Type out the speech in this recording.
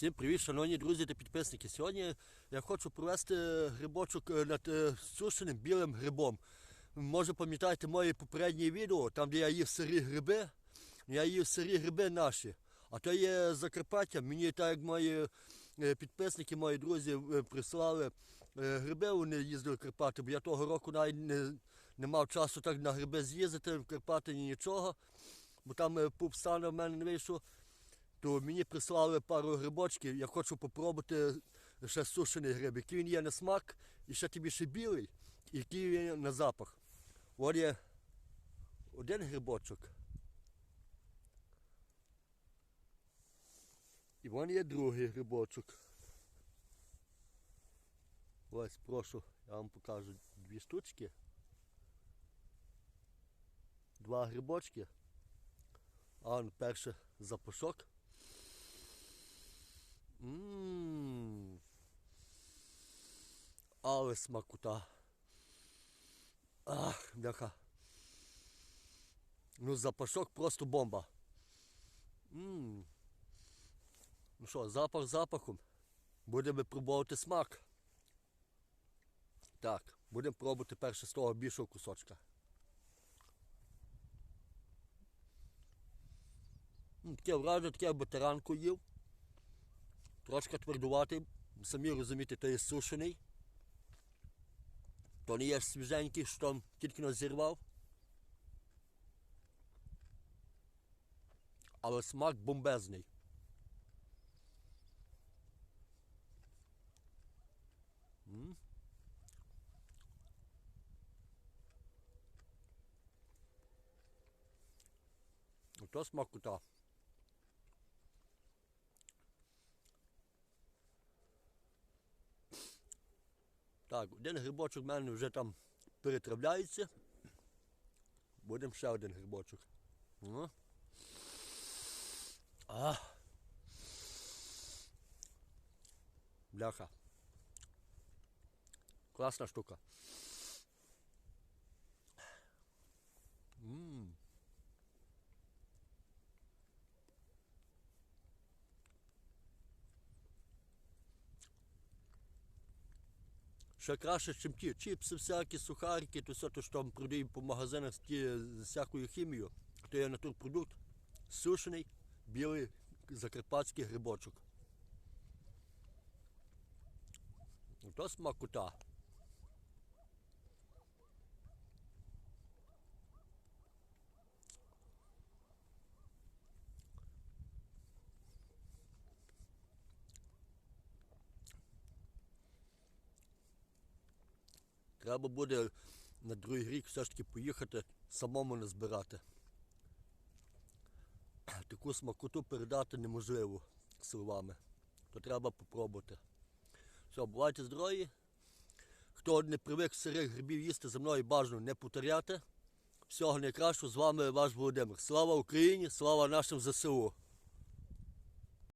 Всім привіт, шановні друзі та підписники. Сьогодні я хочу провести грибочок е, над е, сушеним білим грибом. Може пам'ятаєте моє попереднє відео, там де я їв сирі гриби, я їв сирі гриби наші. А то є Закарпаття, мені так як мої е, підписники, мої друзі прислали гриби, вони їздили в Карпати, бо я того року навіть не, не мав часу так на гриби з'їздити. В Карпати ні нічого, бо там пуп стане в мене не вийшов то мені прислали пару грибочків, я хочу попробувати ще сушений гриб, який він є на смак, і ще тобі ще білий, і який він є на запах. От є один грибочок. І вон є другий грибочок. Ось, прошу, я вам покажу дві штучки. Два грибочки. А он перше запашок. Ммм. Але смакота. Ах, бляха. Ну, запашок просто бомба. Ммм. Ну що, запах запахом. Будемо пробувати смак. Так, будемо пробувати перше з того більшого кусочка. Таке враження, таке ветеранку їв. Трошки твердуватий, самі розумієте, то є сушений. То не є свіженький, що тільки но зірвав. Але смак бомбезний. М. Ото смакота. Так, один грибочок в мене вже там перетравляється. Будемо ще один грибочок. Ну. А. Бляха. Класна штука. Ммм. Ще краще, ніж ті чіпси, всякі, сухарики, то все, то що там продають по магазинах з всякою хімією. То є натурпродукт, сушений, білий закарпатський грибочок. То смакота. Треба буде на другий рік все ж таки поїхати самому не збирати. Таку смакоту передати неможливо словами. То треба попробувати. Все, бувайте здорові. Хто не привик сирих грибів їсти, за мною бажано не повторяти. Всього найкращого з вами ваш Володимир. Слава Україні, слава нашим ЗСУ!